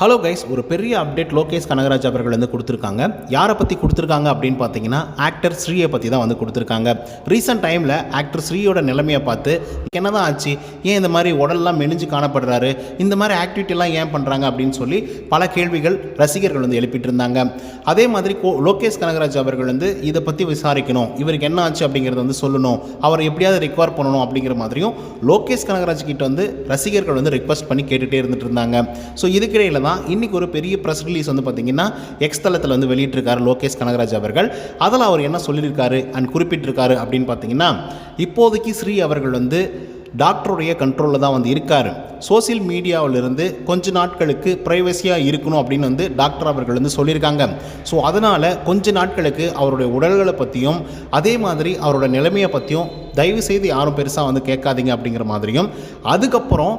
Hello guys ஒரு பெரிய update Lokesh Kanagaraj அவர்கள் வந்து கொடுத்துருக்காங்க. யாரை பற்றி கொடுத்துருக்காங்க அப்படின்னு பார்த்தீங்கன்னா ஆக்டர் ஸ்ரீயை பற்றி தான் வந்து கொடுத்துருக்காங்க. ரீசெண்ட் டைமில் ஆக்டர் ஸ்ரீயோட நிலைமையை பார்த்து என்னதான் ஆச்சு? ஏன் இந்த மாதிரி உடல்லாம் மெலிஞ்சு காணப்படுறாரு? இந்த மாதிரி ஆக்டிவிட்டிலாம் ஏன் பண்ணுறாங்க அப்படின்னு சொல்லி பல கேள்விகள் ரசிகர்கள் வந்து எழுப்பிட்டு இருந்தாங்க. அதே மாதிரி கோ லோகேஷ் கனகராஜ் அவர்கள் வந்து இதை பற்றி விசாரிக்கணும். இவருக்கு என்ன ஆச்சு அப்படிங்கிறத வந்து சொல்லணும். அவரை எப்படியாவது ரெக்வயர் பண்ணணும் அப்படிங்கிற மாதிரியும் லோகேஷ் கனகராஜ் கிட்ட வந்து ரசிகர்கள் வந்து ரிக்வஸ்ட் பண்ணி கேட்டுகிட்டே இருந்துட்டு இருந்தாங்க. ஸோ இதுக்கிடையில் தான் இன்றைக்கி ஒரு பெரிய ப்ரெஸ் ரிலீஸ் வந்து பார்த்தீங்கன்னா எக்ஸ் தளத்தில் வந்து வெளியிட்டிருக்காரு லோகேஷ் கனகராஜ் அவர்கள். அதில் அவர் என்ன சொல்லியிருக்காரு அண்ட் குறிப்பிட்டிருக்காரு அப்படின்னு பார்த்தீங்கன்னா இப்போதைக்கு ஸ்ரீ அவர்கள் வந்து டாக்டருடைய கண்ட்ரோலில் தான் வந்து இருக்கார். சோசியல் மீடியாவிலிருந்து கொஞ்ச நாட்களுக்கு ப்ரைவசியாக இருக்கணும் அப்படின்னு வந்து டாக்டர் அவர்கள் வந்து சொல்லியிருக்காங்க. ஸோ அதனால் கொஞ்ச நாட்களுக்கு அவருடைய உடல்களை பற்றியும் அதே மாதிரி அவரோட நிலைமையை பற்றியும் தயவு செய்து யாரும் பெருசாக வந்து கேட்காதீங்க அப்படிங்கிற மாதிரியும் அதுக்கப்புறம்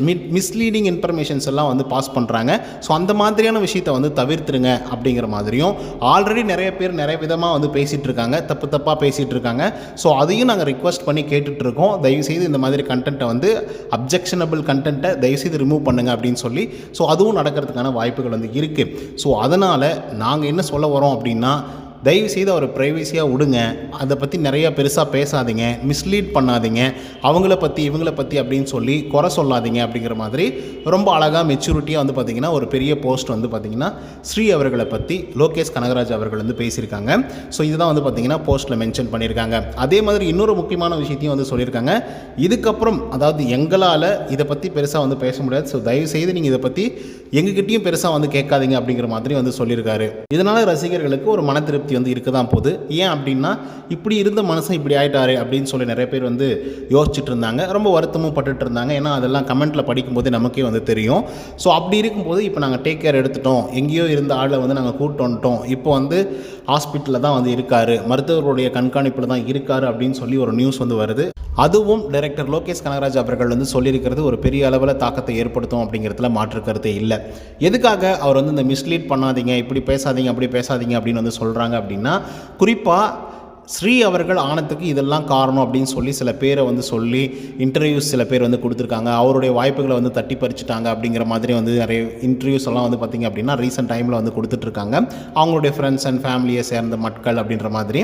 மிட் மிஸ்லீடிங் இன்ஃபர்மேஷன்ஸ் எல்லாம் வந்து பாஸ் பண்ணுறாங்க ஸோ அந்த மாதிரியான விஷயத்தை வந்து தவிர்த்துருங்க அப்படிங்கிற மாதிரியும் ஆல்ரெடி நிறைய பேர் நிறைய விதமாக வந்து பேசிகிட்டு இருக்காங்க தப்பு தப்பாக பேசிகிட்டு இருக்காங்க. ஸோ அதையும் நாங்கள் ரிக்வஸ்ட் பண்ணி கேட்டுட்ருக்கோம் தயவுசெய்து இந்த மாதிரி கண்டென்ட்டை வந்து அப்ஜெக்ஷனபிள் கண்டென்ட்டை தயவுசெய்து ரிமூவ் பண்ணுங்க அப்படின்னு சொல்லி ஸோ அதுவும் நடக்கிறதுக்கான வாய்ப்புகள் வந்து இருக்குது ஸோ அதனால் நாங்கள் என்ன சொல்ல வரோம் அப்படின்னா தயவு செய்து அவரை ப்ரைவசியாக விடுங்க. அதை பற்றி நிறையா பெருசாக பேசாதீங்க. மிஸ்லீட் பண்ணாதீங்க. அவங்கள பற்றி இவங்கள பற்றி அப்படின்னு சொல்லி குறை சொல்லாதீங்க அப்படிங்கிற மாதிரி ரொம்ப அழகாக மெச்சூரிட்டியாக வந்து பார்த்திங்கன்னா ஒரு பெரிய போஸ்ட் வந்து பார்த்திங்கன்னா ஸ்ரீ அவர்களை பற்றி லோகேஷ் கனகராஜ் அவர்கள் வந்து பேசியிருக்காங்க. ஸோ இதுதான் வந்து பார்த்திங்கன்னா போஸ்ட்டில் மென்ஷன் பண்ணியிருக்காங்க. அதே மாதிரி இன்னொரு முக்கியமான விஷயத்தையும் வந்து சொல்லியிருக்காங்க. இதுக்கப்புறம் அதாவது எங்களால் இதை பற்றி பெருசாக வந்து பேச முடியாது. ஸோ தயவு செய்து நீங்கள் இதை பற்றி எங்ககிட்டையும் பெருசாக வந்து கேட்காதீங்க அப்படிங்கிற மாதிரி வந்து சொல்லியிருக்காரு. இதனால் ரசிகர்களுக்கு ஒரு மன திருப்தி வந்து இருக்க தான் போகுது. ஏன் அப்படின்னா இப்படி இருந்த மனுஷன் இப்படி ஆகிட்டாரு அப்படின்னு சொல்லி நிறைய பேர் வந்து யோசிச்சுட்டு இருந்தாங்க. ரொம்ப வருத்தமும் பட்டுட்டு இருந்தாங்க. ஏன்னா அதெல்லாம் கமெண்ட்டில் படிக்கும்போது நமக்கே வந்து தெரியும். ஸோ அப்படி இருக்கும்போது இப்போ நாங்கள் டேக் கேர் எடுத்துட்டோம். எங்கேயோ இருந்த ஆளை வந்து நாங்கள் கூட்டு வந்துட்டோம். இப்போ வந்து ஹாஸ்பிட்டலில் தான் வந்து இருக்கார். மருத்துவர்களுடைய கண்காணிப்பில் தான் இருக்கார் அப்படின்னு சொல்லி ஒரு நியூஸ் வந்து வருது. அதுவும் டைரக்டர் லோகேஷ் கனகராஜ் அவர்கள் வந்து சொல்லியிருக்கிறது ஒரு பெரிய அளவில் தாக்கத்தை ஏற்படுத்தும் அப்படிங்கிறதுல மாற்று கருத்தே இல்லை. எதுக்காக அவர் வந்து இந்த மிஸ்லீட் பண்ணாதீங்க இப்படி பேசாதீங்க அப்படி பேசாதீங்க அப்படின்னு வந்து சொல்கிறாங்க அப்படின்னா குறிப்பாக ஸ்ரீ அவர்கள் ஆனத்துக்கு இதெல்லாம் காரணம் அப்படின்னு சொல்லி சில பேரை வந்து சொல்லி இன்டர்வியூஸ் சில பேர் வந்து கொடுத்துருக்காங்க. அவருடைய வாய்ப்புகளை வந்து தட்டி பறிச்சுட்டாங்க அப்படிங்கிற மாதிரி வந்து நிறைய இன்டர்வியூஸ் எல்லாம் வந்து பார்த்திங்க அப்படின்னா ரீசெண்ட் டைமில் வந்து கொடுத்துட்ருக்காங்க. அவங்களுடைய ஃப்ரெண்ட்ஸ் அண்ட் ஃபேமிலியை சேர்ந்த மக்கள் அப்படின்ற மாதிரி.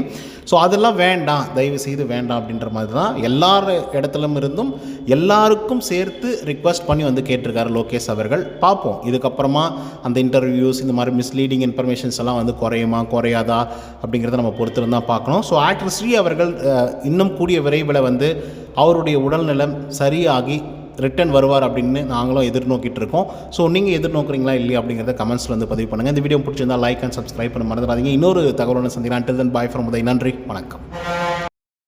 ஸோ அதெல்லாம் வேண்டாம். தயவு செய்து வேண்டாம் அப்படின்ற மாதிரி தான் எல்லார் இடத்துலும் இருந்தும் எல்லாருக்கும் சேர்த்து ரிக்வஸ்ட் பண்ணி வந்து கேட்டிருக்காரு லோகேஷ் அவர்கள். பார்ப்போம். இதுக்கப்புறமா அந்த இன்டர்வியூஸ் இந்த மாதிரி மிஸ்லீடிங் இன்ஃபர்மேஷன்ஸ் எல்லாம் வந்து குறையுமா குறையாதா அப்படிங்கிறத நம்ம பொறுத்திருந்தான் பார்க்கணும். ஸோ ஆக்டர் ஸ்ரீ அவர்கள் இன்னும் கூடிய விரைவில் வந்து அவருடைய உடல்நலம் சரியாகி ரிட்டர்ன் வருவார் அப்படின்னு நாங்களும் எதிர்நோக்கிட்டு இருக்கோம். ஸோ நீங்கள் எதிர்நோக்குறீங்களா இல்லையா அப்படிங்கிறத கமெண்ட்ஸில் வந்து பதிவு பண்ணுங்கள் இந்த வீடியோ பிடிச்சிருந்தா லைக் அண்ட் சப்ஸ்கிரைப் பண்ண மறந்துடாதீங்க. இன்னொரு தகவலான சந்திக்கிறேன். Until then bye from Uday நன்றி. வணக்கம்.